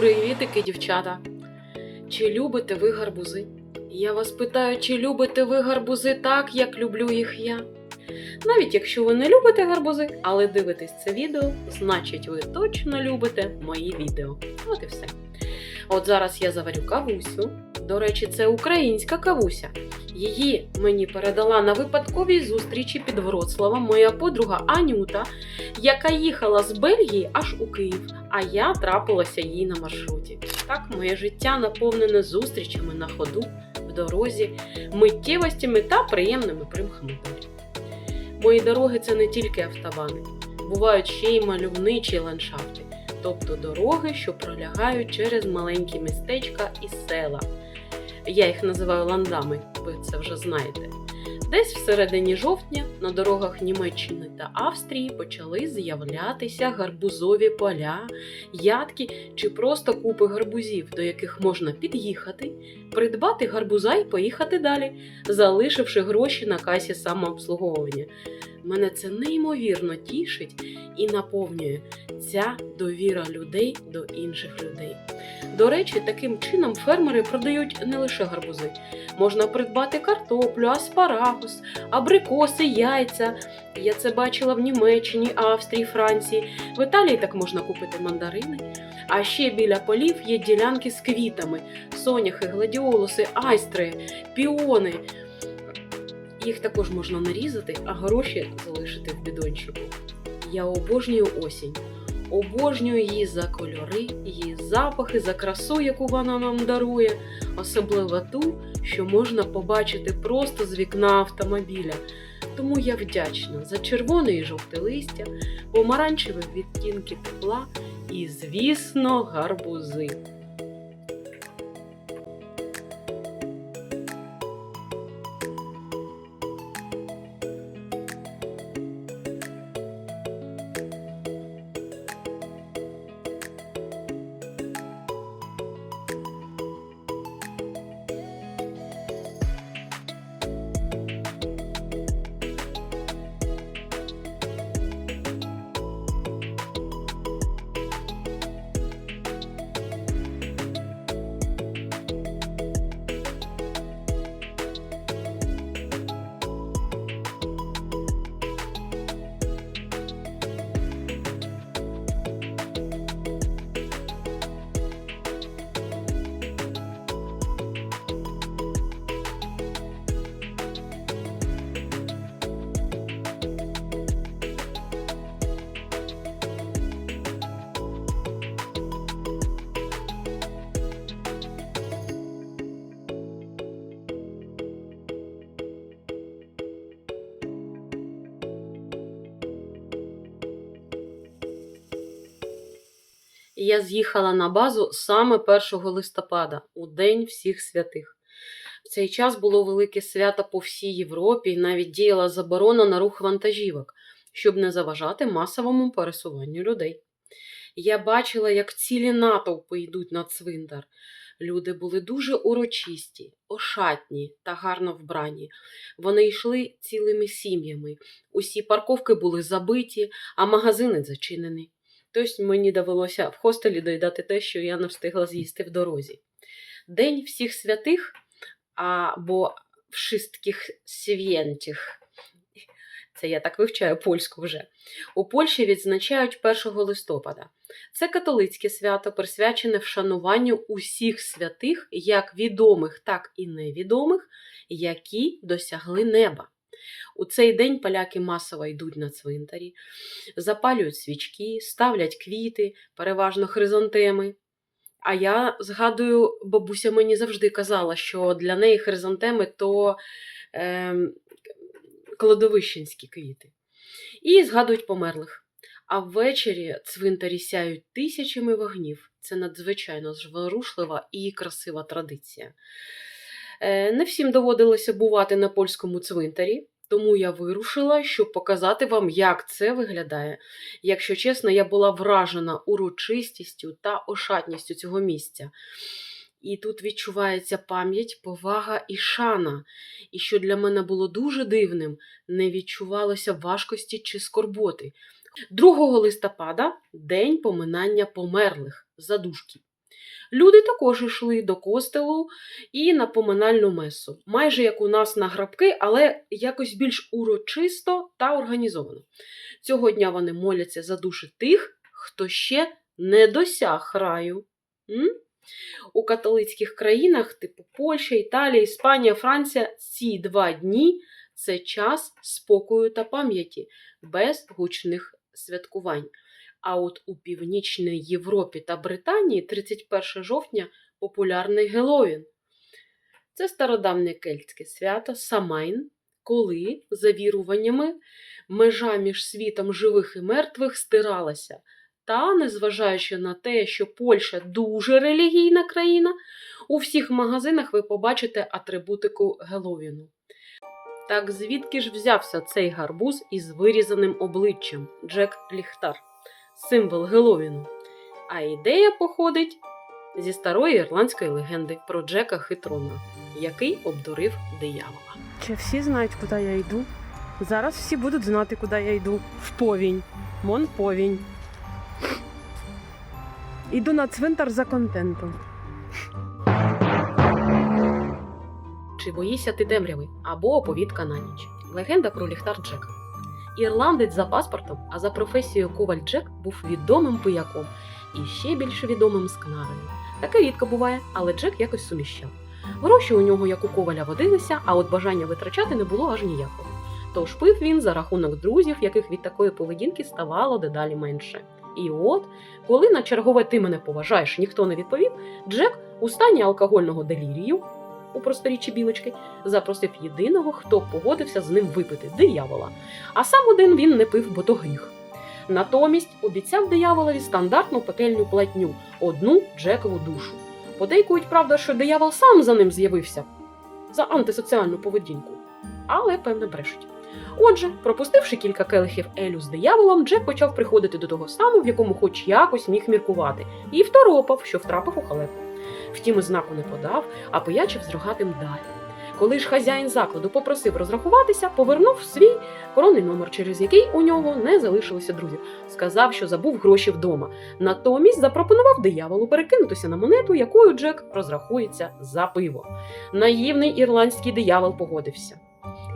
Привітики, дівчата! Чи любите ви гарбузи? Я вас питаю, чи любите ви гарбузи так, як люблю їх я? Навіть якщо ви не любите гарбузи, але дивитесь це відео, значить ви точно любите мої відео. От і все. От зараз я заварю кавусю. До речі, це українська кавуся. Її мені передала на випадковій зустрічі під Вроцлавом моя подруга Анюта, яка їхала з Бельгії аж у Київ, а я трапилася їй на маршруті. Так, моє життя наповнене зустрічами на ходу, в дорозі, миттєвостями та приємними примхами. Мої дороги це не тільки автобани, бувають ще й мальовничі ландшафти, тобто дороги, що пролягають через маленькі містечка і села. Я їх називаю ландами, ви це вже знаєте. Десь всередині жовтня на дорогах Німеччини та Австрії почали з'являтися гарбузові поля, ядки чи просто купи гарбузів, до яких можна під'їхати, придбати гарбуза і поїхати далі, залишивши гроші на касі самообслуговування. Мене це неймовірно тішить і наповнює ця довіра людей до інших людей. До речі, таким чином фермери продають не лише гарбузи. Можна придбати картоплю, аспарагус, абрикоси, яйця. Я це бачила в Німеччині, Австрії, Франції. В Італії так можна купити мандарини. А ще біля полів є ділянки з квітами: соняхи, гладіолуси, айстри, піони. Їх також можна нарізати, а гроші залишити в бідончику. Я обожнюю осінь. Обожнюю її за кольори, її запахи, за красу, яку вона нам дарує, особливо ту, що можна побачити просто з вікна автомобіля. Тому я вдячна за червоне і жовте листя, помаранчеві відтінки тепла і, звісно, гарбузи. Я з'їхала на базу саме 1 листопада, у День всіх святих. В цей час було велике свято по всій Європі і навіть діяла заборона на рух вантажівок, щоб не заважати масовому пересуванню людей. Я бачила, як цілі натовпи йдуть на цвинтар. Люди були дуже урочисті, ошатні та гарно вбрані. Вони йшли цілими сім'ями. Усі парковки були забиті, а магазини зачинені. Тобто мені довелося в хостелі доїдати те, що я не встигла з'їсти в дорозі. День всіх святих або вшистких свєнтіх. Це я так вивчаю польську вже. У Польщі відзначають 1 листопада. Це католицьке свято, присвячене вшануванню усіх святих, як відомих, так і невідомих, які досягли неба. У цей день поляки масово йдуть на цвинтарі, запалюють свічки, ставлять квіти, переважно хризантеми. А я згадую, бабуся мені завжди казала, що для неї хризантеми то е, кладовищенські квіти. І згадують померлих. А ввечері цвинтарі сяють тисячами вогнів. Це надзвичайно зворушлива і красива традиція. Е, Не всім доводилося бувати на польському цвинтарі, тому я вирушила, щоб показати вам, як це виглядає. Якщо чесно, я була вражена урочистістю та ошатністю цього місця. І тут відчувається пам'ять, повага і шана. І що для мене було дуже дивним, не відчувалося важкості чи скорботи. 2 листопада день поминання померлих задушки. Люди також йшли до костелу і на поминальну месу, майже як у нас на грабки, але якось більш урочисто та організовано. Цього дня вони моляться за душі тих, хто ще не досяг раю. М? У католицьких країнах, типу Польща, Італія, Іспанія, Франція, ці два дні це час спокою та пам'яті, без гучних святкувань. А от у Північній Європі та Британії 31 жовтня популярний Геловін. Це стародавнє кельтське свято Самайн, коли, за віруваннями, межа між світом живих і мертвих стиралася. Та, незважаючи на те, що Польща дуже релігійна країна, у всіх магазинах ви побачите атрибутику Геловіну. Так звідки ж взявся цей гарбуз із вирізаним обличчям Джек Ліхтар, символ Геловіну? А ідея походить зі старої ірландської легенди про Джека Хитрона, який обдурив диявола. Чи всі знають, куди я йду? Зараз всі будуть знати, куди я йду. В повінь. Мон повінь. Іду на цвинтар за контентом. Чи боїшся ти темряви або оповідка на ніч? Легенда про ліхтар Джека. Ірландець за паспортом, а за професією коваль Джек був відомим пияком і ще більш відомим скнарою. Таке рідко буває, але Джек якось суміщав. Гроші у нього, як у коваля, водилися, а от бажання витрачати не було аж ніякого. Тож пив він за рахунок друзів, яких від такої поведінки ставало дедалі менше. І от, коли на чергове ти мене поважаєш, ніхто не відповів, Джек у стані алкогольного делірію у просторіччі білочки запросив єдиного, хто погодився з ним випити диявола. А сам один він не пив, бо то гріх. Натомість обіцяв дияволові стандартну пекельну платню одну Джекову душу. Подейкують, правда, що диявол сам за ним з'явився за антисоціальну поведінку, але певне брешуть. Отже, пропустивши кілька келихів Елю з дияволом, Джек почав приходити до того стану, в якому хоч якось міг міркувати, і второпав, що втрапив у халепу. Втім, і знаку не подав, а пиячив з рогатим далі. Коли ж хазяїн закладу попросив розрахуватися, повернув свій коронний номер, через який у нього не залишилося друзів. Сказав, що забув гроші вдома. Натомість запропонував дияволу перекинутися на монету, якою Джек розрахується за пиво. Наївний ірландський диявол погодився.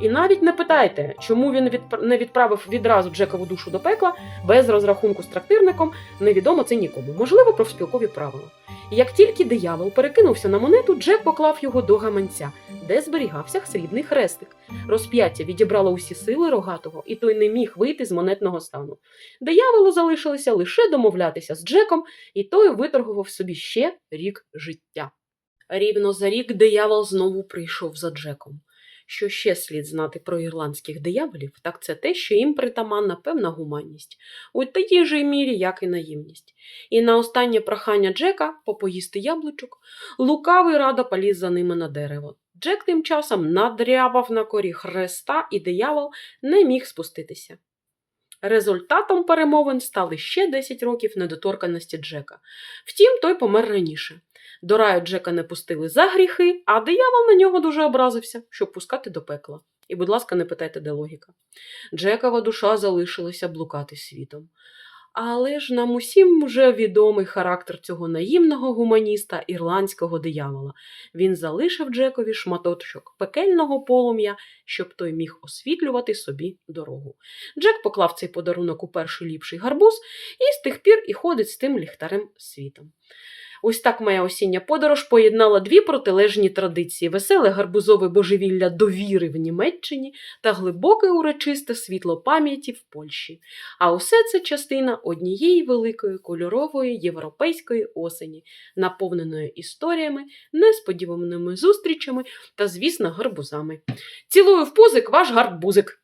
І навіть не питайте, чому він не відправив відразу Джекову душу до пекла без розрахунку з трактирником, невідомо це нікому, можливо, профспілкові правила. Як тільки диявол перекинувся на монету, Джек поклав його до гаманця, де зберігався срібний хрестик. Розп'яття відібрало усі сили рогатого, і той не міг вийти з монетного стану. Дияволу залишилося лише домовлятися з Джеком, і той виторгував собі ще рік життя. Рівно за рік диявол знову прийшов за Джеком. Що ще слід знати про ірландських дияволів, так це те, що їм притаманна певна гуманність, у такій же мірі, як і наївність. І на останнє прохання Джека попоїсти яблучок, лукавий рада поліз за ними на дерево. Джек тим часом надрябав на корі хреста, і диявол не міг спуститися. Результатом перемовин стали ще 10 років недоторканості Джека. Втім, той помер раніше. До раю Джека не пустили за гріхи, а диявол на нього дуже образився, щоб пускати до пекла. І, будь ласка, не питайте, де логіка. Джекова душа залишилася блукати світом. Але ж нам усім вже відомий характер цього наївного гуманіста ірландського диявола. Він залишив Джекові шматочок пекельного полум'я, щоб той міг освітлювати собі дорогу. Джек поклав цей подарунок у перший ліпший гарбуз і з тих пір і ходить з тим ліхтарем світом. Ось так моя осіння подорож поєднала дві протилежні традиції: веселе гарбузове божевілля довіри в Німеччині та глибоке урочисте світло пам'яті в Польщі. А усе це частина однієї великої кольорової європейської осені, наповненої історіями, несподіваними зустрічами та, звісно, гарбузами. Цілую в пузик ваш гарбузик!